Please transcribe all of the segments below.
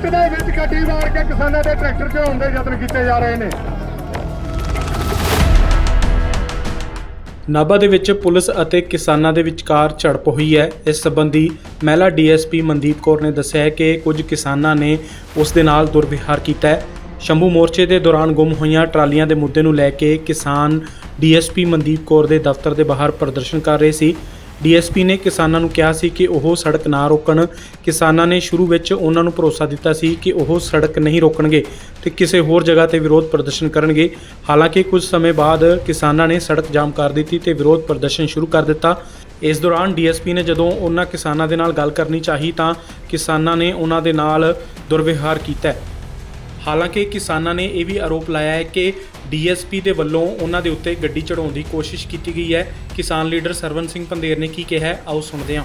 Link ਦੇ ਵਿੱਚ ਗੱਡੀ ਮਾਰ ਕੇ ਕਿਸਾਨਾਂ ਦੇ ਟਰੈਕਟਰ ਚੜਾਉਣ ਦੇ ਯਤਨ ਕੀਤੇ ਜਾ ਰਹੇ ਨੇ। ਨਾਭਾ ਦੇ ਵਿੱਚ ਪੁਲਿਸ ਅਤੇ ਕਿਸਾਨਾਂ ਦੇ ਵਿਚਕਾਰ ਝੜਪ ਹੋਈ ਹੈ। ਇਸ ਸੰਬੰਧੀ ਮਹਿਲਾ ਡੀਐਸਪੀ ਮਨਦੀਪ ਕੌਰ ਨੇ ਦੱਸਿਆ ਹੈ ਕਿ ਕੁਝ ਕਿਸਾਨਾਂ ਨੇ ਉਸ ਦੇ ਨਾਲ ਦੁਰਵਿਹਾਰ ਕੀਤਾ ਹੈ। ਸ਼ੰਭੂ ਮੋਰਚੇ ਦੇ ਦੌਰਾਨ ਗੁੰਮ ਹੋਈਆਂ ਟਰਾਲੀਆਂ ਦੇ ਮੁੱਦੇ ਨੂੰ ਲੈ ਕੇ ਕਿਸਾਨ ਡੀਐਸਪੀ ਮਨਦੀਪ ਕੌਰ ਦੇ ਦਫ਼ਤਰ ਦੇ ਬਾਹਰ ਪ੍ਰਦਰਸ਼ਨ ਕਰ ਰਹੇ ਸੀ। ਡੀਐਸਪੀ ਨੇ ਕਿਸਾਨਾਂ ਨੂੰ ਕਿਹਾ ਸੀ ਕਿ ਉਹ ਸੜਕ ਨਾ ਰੋਕਣ। ਕਿਸਾਨਾਂ ਨੇ ਸ਼ੁਰੂ ਵਿੱਚ ਉਹਨਾਂ ਨੂੰ ਭਰੋਸਾ ਦਿੱਤਾ ਸੀ ਕਿ ਉਹ ਸੜਕ ਨਹੀਂ ਰੋਕਣਗੇ ਤੇ ਕਿਸੇ ਹੋਰ ਜਗ੍ਹਾ ਤੇ ਵਿਰੋਧ ਪ੍ਰਦਰਸ਼ਨ ਕਰਨਗੇ। ਹਾਲਾਂਕਿ ਕੁਝ ਸਮੇਂ ਬਾਅਦ ਕਿਸਾਨਾਂ ਨੇ ਸੜਕ ਜਾਮ ਕਰ ਦਿੱਤੀ ਤੇ ਵਿਰੋਧ ਪ੍ਰਦਰਸ਼ਨ ਸ਼ੁਰੂ ਕਰ ਦਿੱਤਾ। ਇਸ ਦੌਰਾਨ ਡੀਐਸਪੀ ਨੇ ਜਦੋਂ ਉਹਨਾਂ ਕਿਸਾਨਾਂ ਦੇ ਨਾਲ ਗੱਲ ਕਰਨੀ ਚਾਹੀ ਤਾਂ ਕਿਸਾਨਾਂ ਨੇ ਉਹਨਾਂ ਦੇ ਨਾਲ ਦੁਰਵਿਹਾਰ ਕੀਤਾ। ਹਾਲਾਂਕਿ ਕਿਸਾਨਾਂ ਨੇ ਇਹ ਵੀ ਆਰੋਪ ਲਾਇਆ ਹੈ ਕਿ ਡੀਐਸਪੀ ਦੇ ਵੱਲੋਂ ਉਹਨਾਂ ਦੇ ਉੱਤੇ ਗੱਡੀ ਚੜਾਉਣ ਦੀ ਕੋਸ਼ਿਸ਼ ਕੀਤੀ ਗਈ ਹੈ। ਕਿਸਾਨ ਲੀਡਰ ਸਰਵਨ ਸਿੰਘ ਪੰਦੇਰ ਨੇ ਕੀ ਕਿਹਾ ਆਓ ਸੁਣਦੇ ਹਾਂ।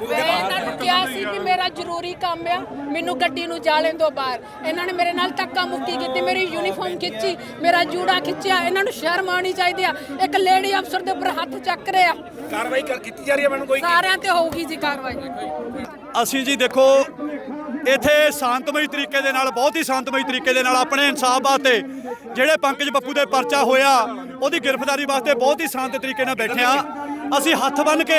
ਮੈਂ ਇਹਨਾਂ ਨੂੰ ਕਿਹਾ ਸੀ ਕਿ ਮੇਰਾ ਜ਼ਰੂਰੀ ਕੰਮ ਆ ਮੈਨੂੰ ਗੱਡੀ ਨੂੰ ਜਾ ਲੈਣ ਦਿਓ ਬਾਹਰ। ਇਹਨਾਂ ਨੇ ਮੇਰੇ ਨਾਲ ਧੱਕਾ ਮੁੱਕੀ ਕੀਤੀ ਮੇਰੀ ਯੂਨੀਫਾਰਮ ਖਿੱਚੀ ਮੇਰਾ ਜੂੜਾ ਖਿੱਚਿਆ ਇਹਨਾਂ ਨੂੰ ਸ਼ਰਮ ਆਉਣੀ ਚਾਹੀਦੀ ਆ। ਇੱਕ ਲੇਡੀ ਅਫਸਰ ਦੇ ਉੱਪਰ ਹੱਥ ਚੱਕ ਰਿਹਾ। ਕਾਰਵਾਈ ਕਰ- ਕੀਤੀ ਜਾ ਰਹੀ ਹੈ ਮੈਡਮ ਕੋਈ? ਸਾਰਿਆਂ ਤੇ ਹੋਊਗੀ ਜੀ ਕਾਰਵਾਈ। ਅਸੀਂ ਜੀ ਦੇਖੋ ਇੱਥੇ ਸ਼ਾਂਤਮਈ ਤਰੀਕੇ ਦੇ ਨਾਲ ਬਹੁਤ ਹੀ ਸ਼ਾਂਤਮਈ ਤਰੀਕੇ ਦੇ ਨਾਲ ਆਪਣੇ ਇਨਸਾਫ ਵਾਸਤੇ ਜਿਹੜੇ ਪੰਕਜ ਬੱਪੂ ਦੇ ਪਰਚਾ ਹੋਇਆ ਉਹਦੀ ਗ੍ਰਿਫਤਾਰੀ ਵਾਸਤੇ ਬਹੁਤ ਹੀ ਸ਼ਾਂਤ ਤਰੀਕੇ ਨਾਲ ਬੈਠੇ ਆ ਅਸੀਂ ਹੱਥ ਬੰਨ ਕੇ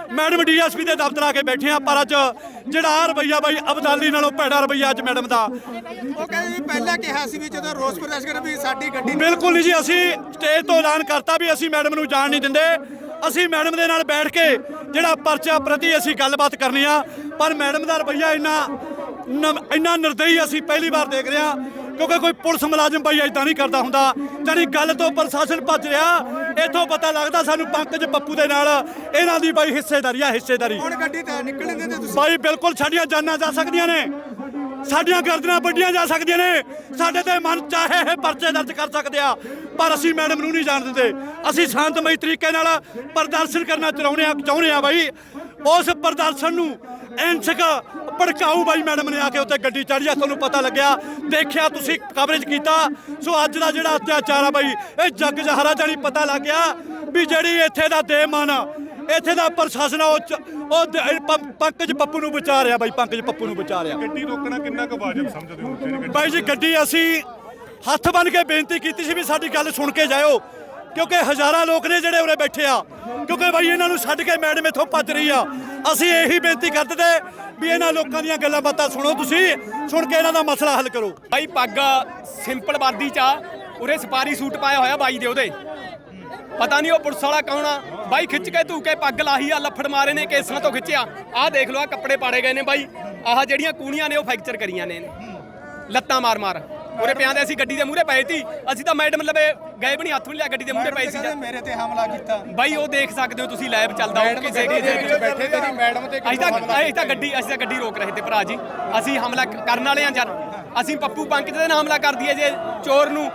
ਮੈਡਮ ਡੀਐਸਪੀ ਦੇ ਦਫ਼ਤਰ ਆ ਕੇ ਬੈਠੇ ਆ ਪਰ ਅੱਜ ਜਿਹੜਾ ਆਹ ਰਵੱਈਆ ਬਾਈ ਅਬਦਾਲੀ ਨਾਲੋਂ ਭੈੜਾ ਰਵੱਈਆ ਅੱਜ ਮੈਡਮ ਦਾ। ਉਹ ਕਹਿੰਦੇ ਵੀ ਪਹਿਲਾਂ ਕਿਹਾ ਸੀ ਵੀ ਜਦੋਂ ਰੋਸ ਪ੍ਰਦਰਸ਼ਨ ਵੀ ਸਾਡੀ ਗੱਡੀ ਬਿਲਕੁਲ ਨਹੀਂ ਜੀ ਅਸੀਂ ਸਟੇਜ ਤੋਂ ਐਲਾਨ ਕਰਤਾ ਵੀ ਅਸੀਂ ਮੈਡਮ ਨੂੰ ਜਾਣ ਨਹੀਂ ਦਿੰਦੇ। ਅਸੀਂ ਮੈਡਮ ਦੇ ਨਾਲ ਬੈਠ ਕੇ ਜਿਹੜਾ ਪਰਚਾ ਪ੍ਰਤੀ ਅਸੀਂ ਗੱਲਬਾਤ ਕਰਨੀ ਆ ਪਰ ਮੈਡਮ ਦਾ ਰਵੱਈਆ ਇੰਨਾ ਇੰਨਾ ਨਿਰਦਈ ਅਸੀਂ ਪਹਿਲੀ ਵਾਰ ਦੇਖ ਰਹੇ ਕਿਉਂਕਿ ਕੋਈ ਪੁਲਿਸ ਮੁਲਾਜ਼ਮ ਬਾਈ ਇਦਾਂ ਨਹੀਂ ਕਰਦਾ ਹੁੰਦਾ। ਜਾਨੀ ਗੱਲ ਤੋਂ ਪ੍ਰਸ਼ਾਸਨ ਭੱਜ ਰਿਹਾ ਇੱਥੋਂ ਪਤਾ ਲੱਗਦਾ ਸਾਨੂੰ ਪੰਕਜ ਪੱਪੂ ਦੇ ਨਾਲ ਇਹਨਾਂ ਦੀ ਬਾਈ ਹਿੱਸੇਦਾਰੀ ਆ ਹਿੱਸੇਦਾਰੀ। ਹੁਣ ਗੱਡੀ ਤਾਂ ਨਿਕਲਣ ਦਿੰਦੇ ਤੁਸੀਂ? ਬਾਈ ਬਿਲਕੁਲ ਸਾਡੀਆਂ ਜਾਨਾਂ ਜਾ ਸਕਦੀਆਂ ਨੇ। ਸਾਡੀਆਂ ਗਰਦਨਾਂ ਵੱਡੀਆਂ ਜਾ ਸਕਦੀਆਂ ਨੇ। ਸਾਡੇ ਤੇ ਮਨ ਚਾਹੇ ਇਹ ਪਰਚੇ ਦਰਜ ਕਰ ਸਕਦੇ ਆ ਪਰ ਅਸੀਂ ਮੈਡਮ ਨੂੰ ਨਹੀਂ ਜਾਣ ਦਿੰਦੇ। ਅਸੀਂ ਸ਼ਾਂਤਮਈ ਤਰੀਕੇ ਨਾਲ ਪ੍ਰਦਰਸ਼ਨ ਕਰਨਾ ਚਾਹੁੰਦੇ ਆ ਚਾਹੁੰਦੇ ਆ ਬਾਈ। ਉਸ ਪ੍ਰਦਰਸ਼ਨ ਨੂੰ ਐਂਸਕ ਭੜਕਾਊ ਬਾਈ ਮੈਡਮ ਨੇ ਆ ਕੇ ਉੱਤੇ ਗੱਡੀ ਚੜ੍ਹੀ ਆ ਤੁਹਾਨੂੰ ਪਤਾ ਲੱਗਿਆ। ਦੇਖਿਆ ਤੁਸੀਂ ਕਵਰੇਜ ਕੀਤਾ। ਸੋ ਅੱਜ ਦਾ ਜਿਹੜਾ ਅਤਿਆਚਾਰ ਆ ਬਾਈ ਇਹ ਜੱਗ ਜਹਰਾ ਜਾਣੀ ਪਤਾ ਲੱਗ ਗਿਆ ਵੀ ਜਿਹੜੀ ਇੱਥੇ ਦਾ ਦੇਮਨ ਆ ਇੱਥੇ ਦਾ ਪ੍ਰਸ਼ਾਸਨ ਉਹ ਉਹ ਪੰਕਜ ਪੱਪੂ ਨੂੰ ਬਚਾ ਰਿਹਾ ਬਾਈ ਪੰਕਜ ਪੱਪੂ ਨੂੰ ਬਚਾ ਰਿਹਾ। ਗੱਡੀ ਰੋਕਣਾ ਕਿੰਨਾ ਕੁ ਵਾਜਬ ਸਮਝਦੇ ਹੋ ਬਾਈ ਜੀ ਗੱਡੀ ਅਸੀਂ ਹੱਥ ਬੰਨ ਕੇ ਬੇਨਤੀ ਕੀਤੀ ਸੀ ਵੀ ਸਾਡੀ ਗੱਲ ਸੁਣ ਕੇ ਜਾਇਓ। ਕਿਉਂਕਿ ਹਜ਼ਾਰਾਂ ਲੋਕ ਨੇ ਜਿਹੜੇ ਉਰੇ ਬੈਠੇ ਆ। ਕਿਉਂਕਿ ਬਾਈ, ਇਹਨਾਂ ਨੂੰ ਛੱਡ ਕੇ ਮੈਡਮ ਇੱਥੋਂ ਭੱਜ ਰਹੀ ਆ। ਅਸੀਂ ਇਹੀ ਬੇਨਤੀ ਕਰਦੇ ਤੇ ਵੀ ਇਹਨਾਂ ਲੋਕਾਂ ਦੀਆਂ ਗੱਲਾਂ ਬਾਤਾਂ ਸੁਣੋ ਤੁਸੀਂ। ਸੁਣ ਕੇ ਇਹਨਾਂ ਦਾ ਮਸਲਾ ਹੱਲ ਕਰੋ। ਬਾਈ, ਪੱਗ ਸਿੰਪਲ ਵਰਦੀ ਚ ਆ। ਉਰੇ ਸਪਾਰੀ ਸੂਟ ਪਾਇਆ ਹੋਇਆ ਬਾਈ ਦੇ ਉਹਦੇ। ਪਤਾ ਨਹੀਂ ਉਹ ਪੁਲਿਸ ਵਾਲਾ ਕੌਣ ਆ। ਬਾਈ, ਖਿੱਚ ਕੇ ਧੂ ਕੇ ਪੱਗ ਲਾਹੀ ਆ, ਲੱਫੜ ਮਾਰੇ ਨੇ, ਕੇਸਾਂ ਤੋਂ ਖਿੱਚਿਆ। ਆਹ ਦੇਖ ਲਓ ਆ ਕੱਪੜੇ ਪਾੜੇ ਗਏ ਨੇ ਬਾਈ। ਆਹ ਜਿਹੜੀਆਂ ਕੂਣੀਆਂ ਨੇ, ਉਹ ਫ੍ਰੈਕਚਰ ਕਰੀਆਂ ਨੇ ਲੱਤਾਂ ਮਾਰ ਮਾਰ ਉਰੇ ਪਿਆਂ ਦੇ ਅਸੀਂ ਗੱਡੀ ਦੇ ਮੂਹਰੇ ਪਏ ਸੀ। ਅਸੀਂ ਤਾਂ ਮੈਡਮ ਲਵੇ ਗਏ ਵੀ ਨਹੀਂ ਹੱਥ ਵੀ ਲਿਆ ਗੱਡੀ ਦੇ ਮੂਹਰੇ ਪਏ ਸੀ ਮੇਰੇ ਤੇ ਹਮਲਾ ਕੀਤਾ। ਬਾਈ ਉਹ ਦੇਖ ਸਕਦੇ ਹੋ ਤੁਸੀਂ ਲਾਈਵ ਚੱਲਦਾ ਉਹ ਕਿਸੇ ਕਿਸੇ ਵਿੱਚ ਬੈਠੇ ਤੇਰੀ ਮੈਡਮ ਤੇ ਅਸੀਂ ਤਾਂ ਅਸੀਂ ਤਾਂ ਗੱਡੀ ਅਸੀਂ ਤਾਂ ਗੱਡੀ ਰੋਕ ਰਹੇ ਤੇ ਭਰਾ ਜੀ। ਅਸੀਂ ਹਮਲਾ ਕਰਨ ਵਾਲੇ ਆ ਜਦ ਅਸੀਂ ਪੱਪੂ ਪੰਕਜ ਦੇ ਨਾਲ ਹਮਲਾ ਕਰ ਦਈਏ ਜੇ ਚੋਰ ਨੂੰ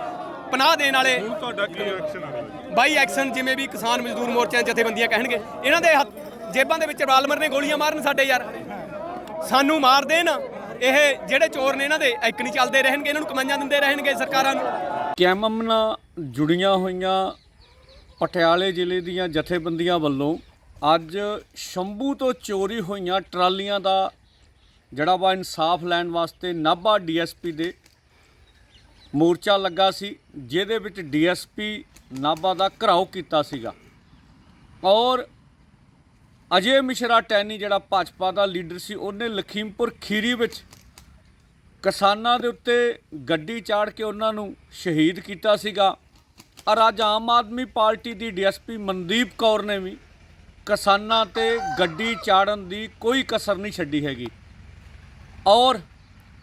ਪਨਾਹ ਦੇਣ ਵਾਲੇ। ਤੁਹਾਡਾ ਕੀ ਐਕਸ਼ਨ ਆ? ਬਾਈ ਐਕਸ਼ਨ ਜਿਵੇਂ ਵੀ ਕਿਸਾਨ ਮਜ਼ਦੂਰ ਮੋਰਚਿਆਂ ਜਥੇਬੰਦੀਆਂ ਕਹਿਣਗੇ। ਇਹਨਾਂ ਦੇ ਜੇਬਾਂ ਦੇ ਵਿੱਚ ਰਾਲਮਰ ਨੇ ਗੋਲੀਆਂ ਮਾਰਨ ਸਾਡੇ ਯਾਰ। ਸਾਨੂੰ ਮਾਰ ਦੇਣ। ਇਹ ਜਿਹੜੇ ਚੋਰ ਨੇ ਇਹਨਾਂ ਦੇ ਇੱਕ ਨਹੀਂ ਚੱਲਦੇ ਰਹਿਣਗੇ, ਇਹਨਾਂ ਨੂੰ ਕਮਾਈਆਂ ਦਿੰਦੇ ਰਹਿਣਗੇ ਸਰਕਾਰਾਂ ਨੂੰ। ਕੈਮਮ ਨਾਲ ਜੁੜੀਆਂ ਹੋਈਆਂ ਪਟਿਆਲੇ ਜ਼ਿਲ੍ਹੇ ਦੀਆਂ ਜਥੇਬੰਦੀਆਂ ਵੱਲੋਂ ਅੱਜ ਸ਼ੰਭੂ ਤੋਂ ਚੋਰੀ ਹੋਈਆਂ ਟਰਾਲੀਆਂ ਦਾ ਜਿਹੜਾ ਵਾ ਇਨਸਾਫ ਲੈਣ ਵਾਸਤੇ ਨਾਭਾ ਡੀਐਸਪੀ ਦੇ ਮੋਰਚਾ ਲੱਗਾ ਸੀ, ਜਿਹਦੇ ਵਿੱਚ ਡੀਐਸਪੀ ਨਾਭਾ ਦਾ ਘਰਾਓ ਕੀਤਾ ਸੀਗਾ। ਔਰ ਅਜੇ ਮਿਸ਼ਰਾ ਟੈਨੀ ਜਿਹੜਾ ਭਾਜਪਾ ਦਾ ਲੀਡਰ ਸੀ, ਉਹਨੇ ਲਖੀਮਪੁਰ ਖੀਰੀ ਵਿੱਚ ਕਿਸਾਨਾਂ ਦੇ ਉੱਤੇ ਗੱਡੀ ਚਾੜ ਕੇ ਉਹਨਾਂ ਨੂੰ ਸ਼ਹੀਦ ਕੀਤਾ ਸੀਗਾ। ਔਰ ਅੱਜ ਆਮ ਆਦਮੀ ਪਾਰਟੀ ਦੀ ਡੀਐਸਪੀ ਮਨਦੀਪ ਕੌਰ ਨੇ ਵੀ ਕਿਸਾਨਾਂ ਤੇ ਗੱਡੀ ਚਾੜਨ ਦੀ ਕੋਈ ਕਸਰ ਨਹੀਂ ਛੱਡੀ ਹੈਗੀ। ਔਰ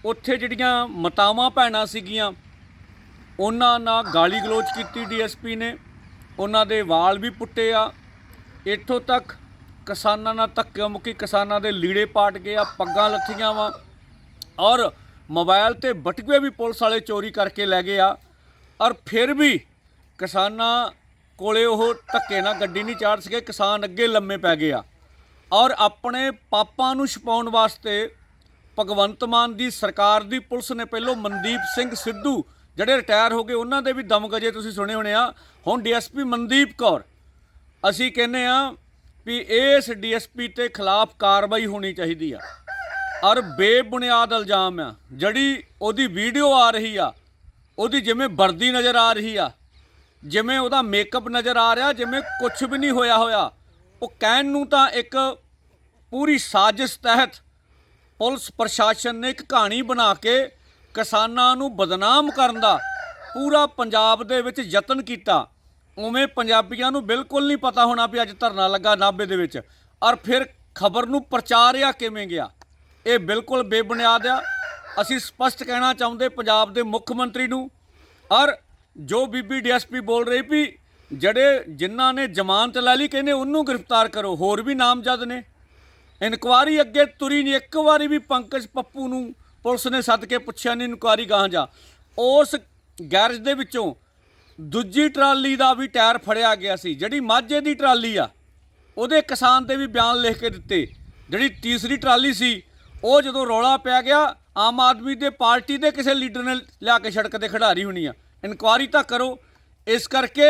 ਉੱਥੇ ਜਿਹੜੀਆਂ ਮਤਾਵਾਂ ਭੈਣਾਂ ਸੀਗੀਆਂ, ਉਹਨਾਂ ਨਾਲ ਗਾਲੀ ਗਲੋਚ ਕੀਤੀ ਡੀਐਸਪੀ ਨੇ, ਉਹਨਾਂ ਦੇ ਵਾਲ ਵੀ ਪੁੱਟੇ ਆ। ਇੱਥੋਂ ਤੱਕ ਕਿਸਾਨਾਂ ਨਾਲ ਧੱਕੇ ਮੁੱਕੀ, ਕਿਸਾਨਾਂ ਦੇ ਲੀੜੇ ਪਾਟ ਗਏ, ਆ ਪੱਗਾਂ ਲੱਥੀਆਂ ਵਾ। ਔਰ ਮੋਬਾਈਲ ਤੇ ਬਟੂਏ ਵੀ ਪੁਲਿਸ ਵਾਲੇ ਚੋਰੀ ਕਰਕੇ ਲੈ ਗਏ ਆ। ਔਰ ਫਿਰ ਵੀ ਕਿਸਾਨਾਂ ਕੋਲੇ ਉਹ ਧੱਕੇ ਨਾਲ ਗੱਡੀ ਨਹੀਂ ਚਾੜ ਸਕੇ, ਕਿਸਾਨ ਅੱਗੇ ਲੰਮੇ ਪੈ ਗਏ ਆ। ਔਰ ਆਪਣੇ ਪਾਪਾਂ ਨੂੰ ਛਪਾਉਣ ਵਾਸਤੇ ਭਗਵੰਤ ਮਾਨ ਦੀ ਸਰਕਾਰ ਦੀ ਪੁਲਿਸ ਨੇ ਪਹਿਲੋਂ ਮਨਦੀਪ ਸਿੰਘ ਸਿੱਧੂ, ਜਿਹੜੇ ਰਿਟਾਇਰ ਹੋ ਗਏ, ਉਹਨਾਂ ਦੇ ਵੀ ਦਮਗਜੇ ਤੁਸੀਂ ਸੁਣੇ ਹੋਣੇ ਆ। ਹੁਣ ਡੀਐਸਪੀ ਮਨਦੀਪ ਕੌਰ, ਅਸੀਂ ਕਹਿੰਦੇ ਆ ਵੀ ਇਸ ਡੀਐਸਪੀ ਤੇ ਖਿਲਾਫ ਕਾਰਵਾਈ ਹੋਣੀ ਚਾਹੀਦੀ ਆ। ਔਰ ਬੇਬੁਨਿਆਦ ਇਲਜ਼ਾਮ ਆ, ਜਿਹੜੀ ਉਹਦੀ ਵੀਡੀਓ ਆ ਰਹੀ ਆ, ਉਹਦੀ ਜਿਵੇਂ ਵਰਦੀ ਨਜ਼ਰ ਆ ਰਹੀ ਆ, ਜਿਵੇਂ ਉਹਦਾ ਮੇਕਅਪ ਨਜ਼ਰ ਆ ਰਿਹਾ, ਜਿਵੇਂ ਕੁਝ ਵੀ ਨਹੀਂ ਹੋਇਆ ਹੋਇਆ, ਉਹ ਕਹਿਣ ਨੂੰ ਤਾਂ ਇੱਕ ਪੂਰੀ ਸਾਜ਼ਿਸ਼ ਤਹਿਤ ਪੁਲਿਸ ਪ੍ਰਸ਼ਾਸਨ ਨੇ ਇੱਕ ਕਹਾਣੀ ਬਣਾ ਕੇ ਕਿਸਾਨਾਂ ਨੂੰ ਬਦਨਾਮ ਕਰਨ ਦਾ ਪੂਰਾ ਪੰਜਾਬ ਦੇ ਵਿੱਚ ਯਤਨ ਕੀਤਾ। ਉਵੇਂ ਪੰਜਾਬੀਆਂ ਨੂੰ ਬਿਲਕੁਲ ਨਹੀਂ ਪਤਾ ਹੋਣਾ ਵੀ ਅੱਜ ਧਰਨਾ ਲੱਗਾ ਨਾਭੇ ਦੇ ਵਿੱਚ। ਔਰ ਫਿਰ ਖਬਰ ਨੂੰ ਪ੍ਰਚਾਰਿਆ ਕਿਵੇਂ ਗਿਆ? ਇਹ ਬਿਲਕੁਲ ਬੇਬੁਨਿਆਦ ਆ। ਅਸੀਂ ਸਪਸ਼ਟ ਕਹਿਣਾ ਚਾਹੁੰਦੇ ਪੰਜਾਬ ਦੇ ਮੁੱਖ ਮੰਤਰੀ ਨੂੰ। ਔਰ ਜੋ ਬੀਬੀ ਡੀਐਸਪੀ ਬੋਲ ਰਹੀ ਵੀ ਜਿਹੜੇ ਜਿਨ੍ਹਾਂ ਨੇ ਜ਼ਮਾਨਤ ਲੈ ਲਈ ਕਹਿੰਦੇ ਉਹਨੂੰ ਗ੍ਰਿਫਤਾਰ ਕਰੋ, ਹੋਰ ਵੀ ਨਾਮਜ਼ਦ ਨੇ। ਇਨਕੁਆਰੀ ਅੱਗੇ ਤੁਰੀ ਨਹੀਂ, ਇੱਕ ਵਾਰੀ ਵੀ ਪੰਕਜ ਪੱਪੂ ਨੂੰ ਪੁਲਿਸ ਨੇ ਸੱਦ ਕੇ ਪੁੱਛਿਆ ਨਹੀਂ, ਇਨਕੁਆਰੀ ਗਾਹਾਂ ਜਾ। ਉਸ ਗੈਰਜ ਦੇ ਵਿੱਚੋਂ ਦੂਜੀ ਟਰਾਲੀ ਦਾ ਵੀ ਟਾਇਰ ਫੜਿਆ ਗਿਆ ਸੀ, ਜਿਹੜੀ ਮਾਝੇ ਦੀ ਟਰਾਲੀ ਆ, ਉਹਦੇ ਕਿਸਾਨ ਤੇ ਵੀ ਬਿਆਨ ਲਿਖ ਕੇ ਦਿੱਤੇ। ਜਿਹੜੀ ਤੀਸਰੀ ਟਰਾਲੀ ਸੀ, ਉਹ ਜਦੋਂ ਰੌਲਾ ਪਿਆ ਗਿਆ, ਆਮ ਆਦਮੀ ਦੇ ਪਾਰਟੀ ਦੇ ਕਿਸੇ ਲੀਡਰ ਨੇ ਲਿਆ ਕੇ ਸੜਕ ਤੇ ਖਿਡਾਰੀ ਹੋਣੀ ਆ। ਇਨਕੁਆਰੀ ਤਾਂ ਕਰੋ। ਇਸ ਕਰਕੇ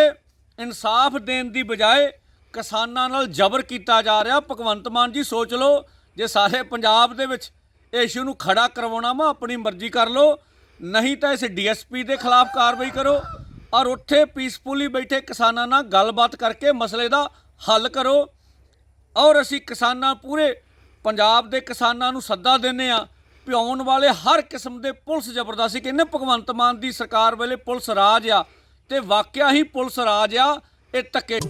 ਇਨਸਾਫ ਦੇਣ ਦੀ ਬਜਾਏ ਕਿਸਾਨਾਂ ਨਾਲ ਜ਼ਬਰ ਕੀਤਾ ਜਾ ਰਿਹਾ। ਭਗਵੰਤ ਮਾਨ ਜੀ, ਸੋਚ ਲਓ, ਜੇ ਸਾਰੇ ਪੰਜਾਬ ਦੇ ਵਿੱਚ ਇਹ ਇਸ਼ੂ ਨੂੰ ਖੜਾ ਕਰਵਾਉਣਾ ਵਾ, ਆਪਣੀ ਮਰਜ਼ੀ ਕਰ ਲਓ। ਨਹੀਂ ਤਾਂ ਇਸ ਡੀਐਸਪੀ ਦੇ ਖਿਲਾਫ ਕਾਰਵਾਈ ਕਰੋ। ਔਰ ਉੱਥੇ ਪੀਸਫੁਲੀ ਬੈਠੇ ਕਿਸਾਨਾਂ ਨਾਲ ਗੱਲਬਾਤ ਕਰਕੇ ਮਸਲੇ ਦਾ ਹੱਲ ਕਰੋ। ਔਰ ਅਸੀਂ ਕਿਸਾਨਾਂ ਪੂਰੇ ਪੰਜਾਬ ਦੇ ਕਿਸਾਨਾਂ ਨੂੰ ਸੱਦਾ ਦਿੰਨੇ ਆ ਵੀ ਵਾਲੇ ਹਰ ਕਿਸਮ ਦੇ ਪੁਲਿਸ ਜ਼ਬਰਦਸਤੀ, ਕਹਿੰਦੇ ਭਗਵੰਤ ਮਾਨ ਦੀ ਸਰਕਾਰ ਵੇਲੇ ਪੁਲਿਸ ਰਾਜ ਆ ਤੇ ਵਾਕਿਆ ਹੀ ਪੁਲਿਸ ਰਾਜ ਆ, ਇਹ ਧੱਕੇ